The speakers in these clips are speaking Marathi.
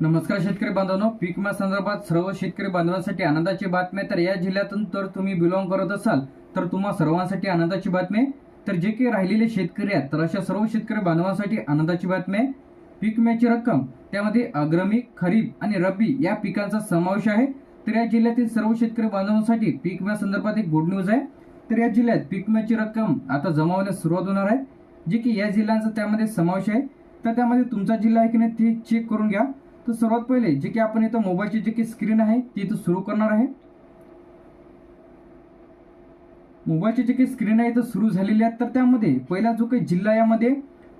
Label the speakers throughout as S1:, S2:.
S1: नमस्कार शेतकरी बांधवांनो. पीक विमा संदर्भात सर्व शेतकरी बांधवांसाठी आनंदाची बातमी तर या जिल्ह्यातून तर तुम्ही बिलॉंग करत असाल तर तुम्हा सर्वांसाठी आनंदाची बातमी तर जे काही राहिलेले शेतकरी आहेत तर अशा सर्व शेतकरी बांधवांसाठी आनंदाची बातमी आहे. पीक विम्याची रक्कम त्यामध्ये अग्रमी खरीप आणि रब्बी या पिकांचा समावेश आहे. तर या जिल्ह्यातील सर्व शेतकरी बांधवांसाठी पीक विम्या संदर्भात एक गुड न्यूज आहे. तर या जिल्ह्यात पीक विम्याची रक्कम आता जमा होण्यास सुरुवात होणार आहे. जे की या जिल्ह्यांचा त्यामध्ये समावेश आहे. तर त्यामध्ये तुमचा जिल्हा आहे की नाही ते चेक करून घ्या. तर सर्वात पहिले जे की आपण इथं मोबाईलची जे काही स्क्रीन आहे ती इथं सुरू करणार आहे. मोबाईलची जी काही स्क्रीन आहे इथं सुरू झालेली आहे. तर त्यामध्ये पहिला जो काही जिल्हा यामध्ये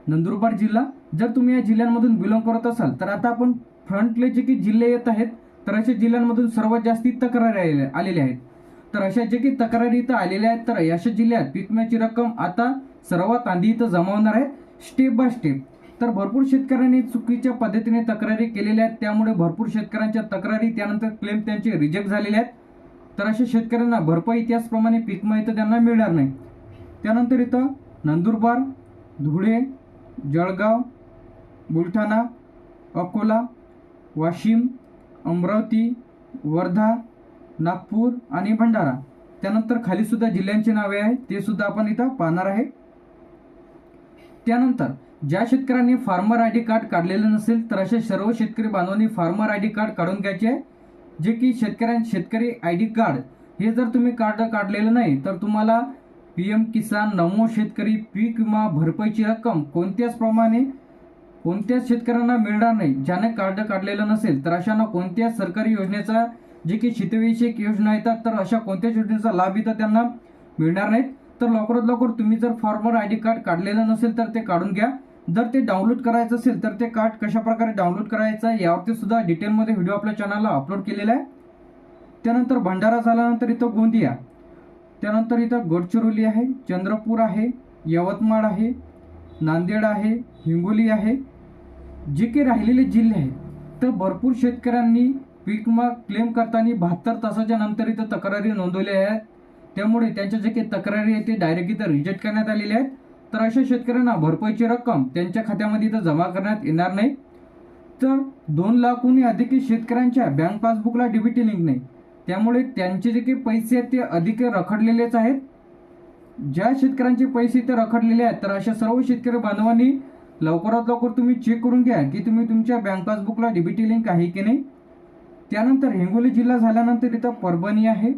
S1: नंदुरबार जिल्हा. जर तुम्ही या जिल्ह्यांमधून बिलॉंग करत असाल तर आता आपण फ्रंटले जे की जिल्हे येत आहेत तर अशा जिल्ह्यांमधून सर्वात जास्ती तक्रारी आलेल्या आलेल्या आहेत. तर अशा जे काही तक्रारी इथं आलेल्या आहेत तर अशा जिल्ह्यात पीक विम्याची रक्कम आता सर्वात आधी इथं जमा होणार आहे. स्टेप बाय स्टेप तर भरपूर शेतकऱ्यांनी चुकीच्या पद्धतीने तक्रारी केलेल्या आहेत. त्यामुळे भरपूर शेतकऱ्यांच्या तक्रारी त्यानंतर क्लेम त्यांचे रिजेक्ट झालेले आहेत. तर अशा शेतकऱ्यांना भरपाई इतिहासप्रमाणे पीक माहिती त्यांना मिळणार नाही. त्यानंतर इथं नंदुरबार धुळे जळगाव बुलढाणा अकोला वाशिम अमरावती वर्धा नागपूर आणि भंडारा. त्यानंतर खालीसुद्धा जिल्ह्यांची नावे आहेत ते सुद्धा आपण इथं पाहणार आहे. त्यानंतर ज्या शेतकऱ्यांनी फार्मर आय डी कार्ड काढलेलं नसेल तर अशा सर्व शेतकरी बांधवांनी फार्मर आय डी कार्ड काढून घ्यायचे. जे की शेतकऱ्यां शेतकरी आय डी कार्ड हे जर तुम्ही कार्ड काढलेलं नाही तर तुम्हाला पी एम किसान नमो शेतकरी पीक विमा भरपाईची रक्कम कोणत्याच प्रमाणे कोणत्याच शेतकऱ्यांना मिळणार नाही ज्याने कार्ड काढलेलं नसेल तर अशांना कोणत्याच सरकारी योजनेचा जे की शेतीविषयक योजना येतात तर अशा कोणत्याच योजनेचा लाभ इथं त्यांना मिळणार नाहीत. तर लवकरात लवकर तुम्ही जर फॉर्मर आय डी कार्ड काढलेलं नसेल तर ते काढून घ्या. जर ते डाउनलोड करायचं असेल तर ते कार्ड कशाप्रकारे डाउनलोड करायचं आहे यावरती सुद्धा डिटेलमध्ये व्हिडिओ आपल्या चॅनलला अपलोड केलेला आहे. त्यानंतर भंडारा झाल्यानंतर इथं गोंदिया त्यानंतर इथं गडचिरोली आहे चंद्रपूर आहे यवतमाळ आहे नांदेड आहे हिंगोली आहे. जे काही राहिलेले जिल्हे आहेत तर भरपूर शेतकऱ्यांनी पीक विमा क्लेम करताना बहात्तर तासाच्या नंतर इथं तक्रारी नोंदवल्या आहेत. त्यामुळे त्यांच्या जे काही तक्रारी आहेत ते डायरेक्ट इथं रिजेक्ट करण्यात आलेल्या आहेत. तर अशा शेतकऱ्यांना भरपाईची रक्कम त्यांच्या खात्यामध्ये इथं जमा करण्यात येणार नाही. तर दोन लाखहूनही अधिक शेतकऱ्यांच्या बँक पासबुकला डीबीटी लिंक नाही. त्यामुळे त्यांचे जे काही पैसे आहेत ते अधिक रखडलेलेच आहेत. ज्या शेतकऱ्यांचे पैसे इथे रखडलेले आहेत तर अशा सर्व शेतकरी बांधवांनी लवकरात लवकर तुम्ही चेक करून घ्या की तुम्ही तुमच्या बँक पासबुकला डीबीटी लिंक आहे की नाही. त्यानंतर हिंगोली जिल्हा झाल्यानंतर इथं परभणी आहे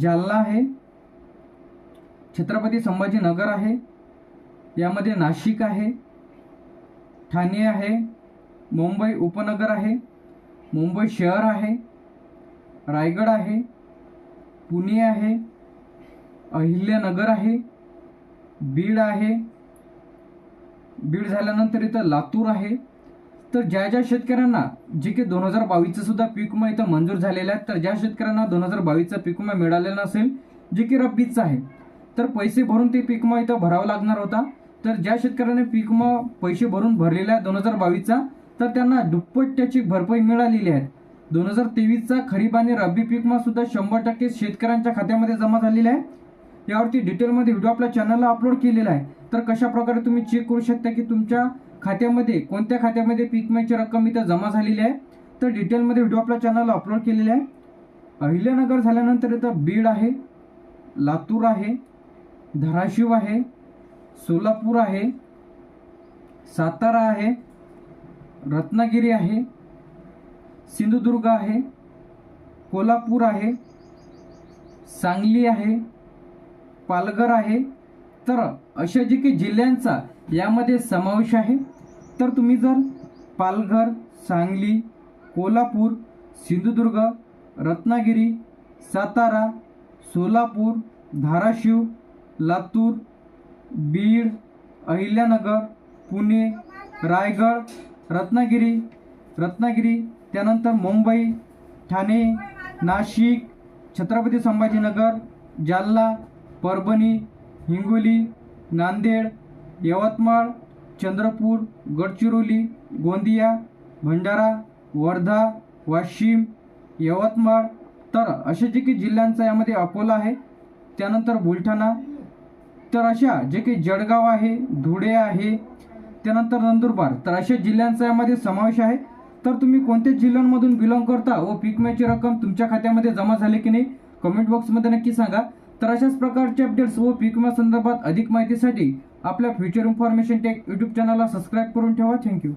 S1: जालना आहे छत्रपती संभाजीनगर आहे यामध्ये नाशिक आहे ठाणे आहे मुंबई उपनगर आहे मुंबई शहर आहे रायगड आहे पुणे आहे अहिल्यानगर आहे बीड आहे. बीड झाल्यानंतर इथं लातूर आहे. तर ज्या ज्या शेतकऱ्यांना जे की दोन हजार बावीसचं सुद्धा पीक विमा इथं मंजूर झालेलं आहे तर ज्या शेतकऱ्यांना दोन हजार बावीसचा पीक विमा मिळालेला नसेल जे की रब्बीचं आहे तर पैसे भरून ते पीक विमा इथं भरावा लागणार होता. तर ज्या शेतकऱ्याने पीक विमा पैसे भरून भरलेला आहे दोन हजार बावीसचा तर त्यांना दुप्पट त्याची भरपाई मिळालेली आहे. दोन हजार तेवीसचा खरीप आणि रब्बी पीक विमा सुद्धा शंभर टक्के शेतकऱ्यांच्या खात्यामध्ये जमा झालेला आहे. यावरती डिटेलमध्ये व्हिडिओ आपल्या चॅनलला अपलोड केलेला आहे. तर कशा प्रकारे तुम्ही चेक करू शकता की तुमच्या खात्यामध्ये कोणत्या खात्यामध्ये पीक विम्याची रक्कम इथं जमा झालेली आहे? तर डिटेलमध्ये व्हिडिओ आपल्या चॅनलला अपलोड केलेला आहे. अहिल्यानगर झाल्यानंतर इथं बीड आहे लातूर आहे धाराशिव आहे सोलापूर आहे सातारा आहे रत्नागिरी आहे सिंधुदुर्ग आहे कोल्हापूर आहे सांगली आहे पालघर आहे. तर अशा जे काही जिल्ह्यांचा यामध्ये समावेश आहे तर तुम्ही जर पालघर सांगली कोल्हापूर सिंधुदुर्ग रत्नागिरी सातारा सोलापूर धाराशिव लातूर बीड अहिल्यानगर पुणे रायगड रत्नागिरी रत्नागिरी त्यानंतर मुंबई ठाणे नाशिक छत्रपती संभाजीनगर जालना परभणी हिंगोली नांदेड यवतमाळ चंद्रपूर गडचिरोली गोंदिया भंडारा वर्धा वाशिम यवतमाळ तर असे जे काही जिल्ह्यांचा यामध्ये अकोला आहे त्यानंतर बुलढाणा तर अशा जे काही जळगाव आहे धुळे आहे त्यानंतर नंदुरबार तर अशा जिल्ह्यांचा यामध्ये समावेश आहे. तर तुम्ही कोणत्या जिल्ह्यांमधून बिलॉंग करता व पीक विम्याची रक्कम तुमच्या खात्यामध्ये जमा झाली की नाही कमेंट बॉक्समध्ये नक्की सांगा. तर अशाच प्रकारचे अपडेट्स व पीक विमा संदर्भात अधिक माहितीसाठी आपल्या फ्युचर इन्फॉर्मेशन टेक यूट्यूब चॅनलला सबस्क्राईब करून ठेवा. Thank you